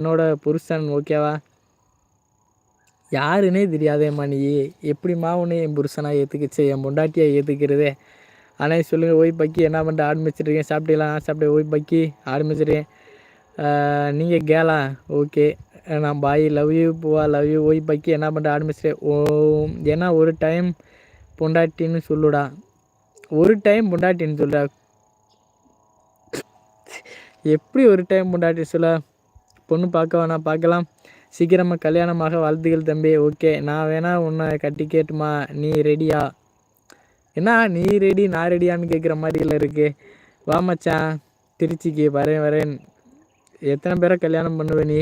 என்னோட புருஷன் ஓகேவா யாருன்னே தெரியாதேம்மா நீ. எப்படிம்மா உன்னை என் புருஷனாக ஏற்றுக்கிச்சு என் பொண்டாட்டியாக ஏற்றுக்கிறதே ஆனால் சொல்லுங்கள் ஓய் பக்கி என்ன பண்ணிட்டு ஆடு மேய்ச்சிட்ருக்கேன் சாப்பிட்டீங்களா? சாப்பிட்டேன் ஓய் பக்கி ஆரம்பிச்சிருக்கேன் நீங்கள் கேளா ஓகே நான் பாய் லவ் யூ பூவா லவ் யூ ஓய் பக்கி என்ன பண்ணிட்டு ஆரம்பிச்சிட்டேன் ஓ ஏன்னா ஒரு டைம் பொண்டாட்டின்னு சொல்லுடா. ஒரு டைம் பொண்டாட்டின்னு சொல்லுடா. எப்படி ஒரு டைம் பொண்டாட்டி சொல்ல? பொண்ணு பார்க்க வேணாம் பார்க்கலாம். சீக்கிரமாக கல்யாணமாக வாழ்த்துக்கள் தம்பி. ஓகே நான் வேணா உன்னை கட்டி கேட்டுமா? நீ ரெடியா என்ன நீ ரெடி நான் ரெடியான்னு கேட்குற மாதிரியில் இருக்கு. வா மச்சான். திருச்சிக்கு வரேன் வரேன். எத்தனை பேரை கல்யாணம் பண்ணுவேன் நீ?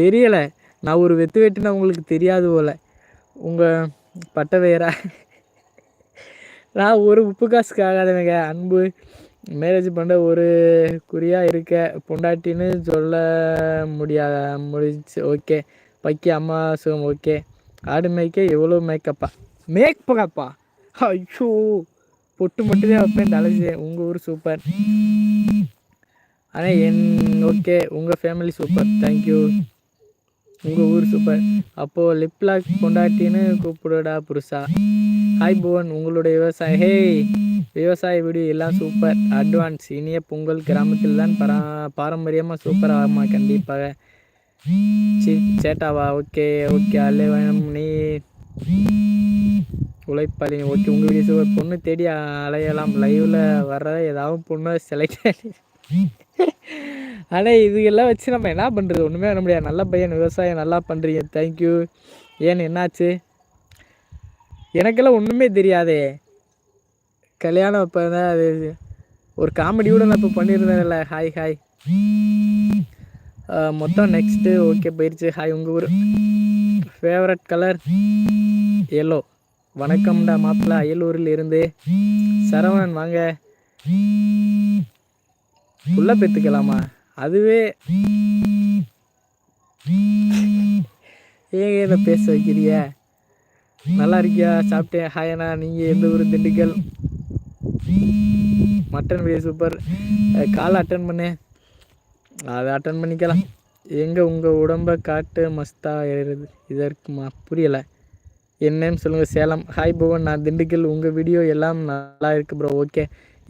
தெரியலை. நான் ஒரு வெத்து வெட்டுனா உங்களுக்கு தெரியாது போல். உங்கள் பட்டை வேற நான் ஒரு உப்பு காசுக்கு ஆகாதவங்க. அன்பு. மேரேஜ் பண்ண ஒரு குறியாக இருக்க பொண்டாட்டின்னு சொல்ல முடியா முடிச்சு ஓகே. பக்கி அம்மா சுகம் ஓகே. ஆடு மேய்க்க எவ்வளோ மேக்கப்பா? மேக்கப்பா? ஐயோ. பொட்டு மட்டும்தான் வைப்பேன் தலைச்சி உங்கள் ஊர் சூப்பர். ஆனால் என் ஓகே. உங்கள் ஃபேமிலி சூப்பர். தேங்க்யூ உங்கள் ஊர் சூப்பர். அப்போது லிப்லாக் பொண்டாட்டின்னு கூப்பிடுடா புருஷா. ஹாய் புவன் உங்களுடைய விவசாயம். ஹேய் விவசாய வீடியோ எல்லாம் சூப்பர் அட்வான்ஸ் இனிய பொங்கல் கிராமத்தில் தான் பரா பாரம்பரியமாக சூப்பர் ஆமாம் கண்டிப்பாக? சி சேட்டாவா? ஓகே ஓகே அல்லே வேணும் நீ உழைப்பாளி ஓகே உங்கள் வீடியோ சூப்பர் பொண்ணு தேடி அலையலாம். லைவில் வர ஏதாவது பொண்ணு செலக்ட் ஆனால் இதுகெல்லாம் வச்சு நம்ம என்ன பண்ணுறது ஒன்றுமே பண்ண முடியாது. நல்ல பையன் விவசாயம் நல்லா பண்ணுறீங்க தேங்க்யூ ஏன்னு என்னாச்சு? எனக்கெல்லாம் ஒன்றுமே தெரியாதே. கல்யாணம் அப்போ தான் அது ஒரு காமெடி கூட நான் இப்போ பண்ணியிருந்தேன்ல ஹாய் ஹாய் மொத்தம் நெக்ஸ்ட்டு ஓகே போயிடுச்சு ஹாய் உங்கள் ஊர். ஃபேவரட் கலர் எல்லோ வணக்கம்டா மாப்பிள்ள அயலூரில் இருந்து சரவணன் வாங்க. உள்ள பெற்றுக்கலாமா அதுவே ஏன் இதை பேச வைக்கிறிய? நல்லா இருக்கியா? சாப்பிட்டேன். ஹாயண்ணா நீங்கள் எந்த ஊர்? Dindigul. Mutton biryani super call attend பண்ணேன் அதை அட்டன் பண்ணிக்கலாம். எங்கே உங்கள் உடம்பை காட்டு மஸ்தா ஏறுது இதற்குமா புரியலை. என்னன்னு சொல்லுங்கள் சேலம். ஹாய் புவன் நான் திண்டுக்கல். உங்கள் வீடியோ எல்லாம் நல்லா இருக்குது ப்ரோ ஓகே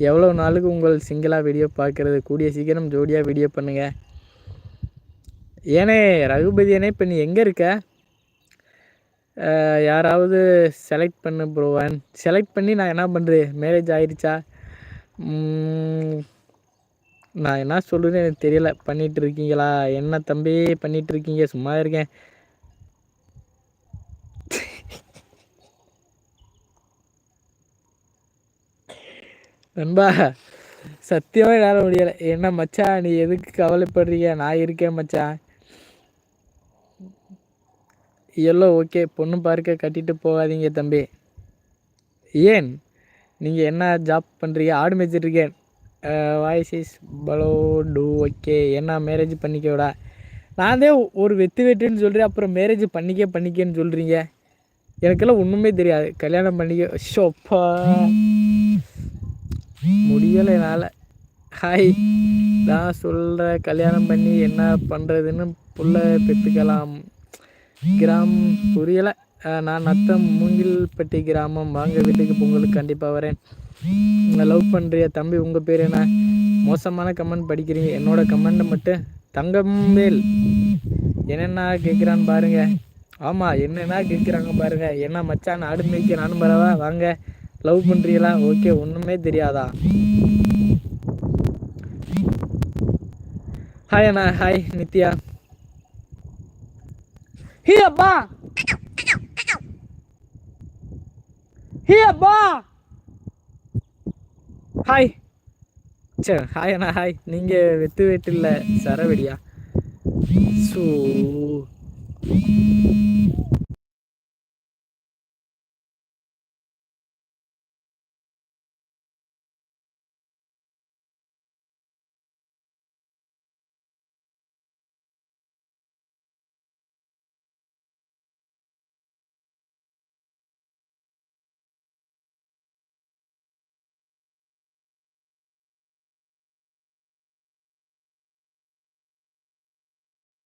எவ்வளோ நாளுக்கு உங்கள் சிங்கிளாக வீடியோ பார்க்குறது? கூடிய சீக்கிரம் ஜோடியாக வீடியோ பண்ணுங்கள் ஏனே ரகுபதி அண்ணே இப்போ நீ எங்கே இருக்க? யாராவது செலக்ட் பண்ணு ப்ரோவன் செலக்ட் பண்ணி நான் என்ன பண்ணுறது மேரேஜ் ஆயிடுச்சா நான் என்ன சொல்லுறேன்னு எனக்கு தெரியல. பண்ணிகிட்டு இருக்கீங்களா? என்ன தம்பி பண்ணிகிட்டு இருக்கீங்க? சும்மா இருக்கேன். நண்பா சத்தியமாக என்னால் முடியலை. என்ன மச்சான் நீ எதுக்கு கவலைப்படுறீங்க? நான் இருக்கேன் மச்சான். Hello okay. பொண்ணு பார்க்க கட்டிட்டு போகாதீங்க தம்பி. ஏன்? நீங்கள் என்ன ஜாப் பண்ணுறீங்க ஆடு மேய்ச்சிட்ருக்கேன் வாய்ஸ் இஸ் பலோ டூ ஓகே. என்ன மேரேஜ் பண்ணிக்க விடா? நான் தான் ஒரு வெத்து வெட்டுன்னு சொல்கிறேன் அப்புறம் மேரேஜ் பண்ணிக்க பண்ணிக்கன்னு சொல்கிறீங்க எனக்கெல்லாம் ஒன்றுமே தெரியாது. கல்யாணம் பண்ணிக்க ஷோப்பா முடியலை என்னால். ஹாய் நான் சொல்கிற கல்யாணம் பண்ணி என்ன பண்ணுறதுன்னு புள்ள பெற்றுக்கலாம். கிராமம் புரியலை. நான் நத்தம் மூங்கில்பட்டி கிராமம். வாங்க வீட்டுக்கு பொங்கலுக்கு கண்டிப்பாக வரேன். லவ் பண்ணுறிய தம்பி? உங்கள் பேர் என்ன? மோசமான கமெண்ட் படிக்கிறீங்க. என்னோட கமெண்ட்டை மட்டும் தங்கம்பேல் என்னென்ன கேட்குறான்னு பாருங்கள் ஆமாம் என்னென்ன கேட்குறாங்க பாருங்கள் என்ன மச்சான் ஆடு மேய்க்க நானும் பரவா வாங்க லவ் பண்ணுறீங்களா ஓகே ஒன்றுமே தெரியாதா? ஹாய் அண்ணா ஹாய் நித்யா. ஹீ அப்பா ஹீ அப்பா ஹாய் சே ஹாய் அண்ணா ஹாய் நீங்கள் வெத்து வெட்டில்ல சரவெடியா? ஸோ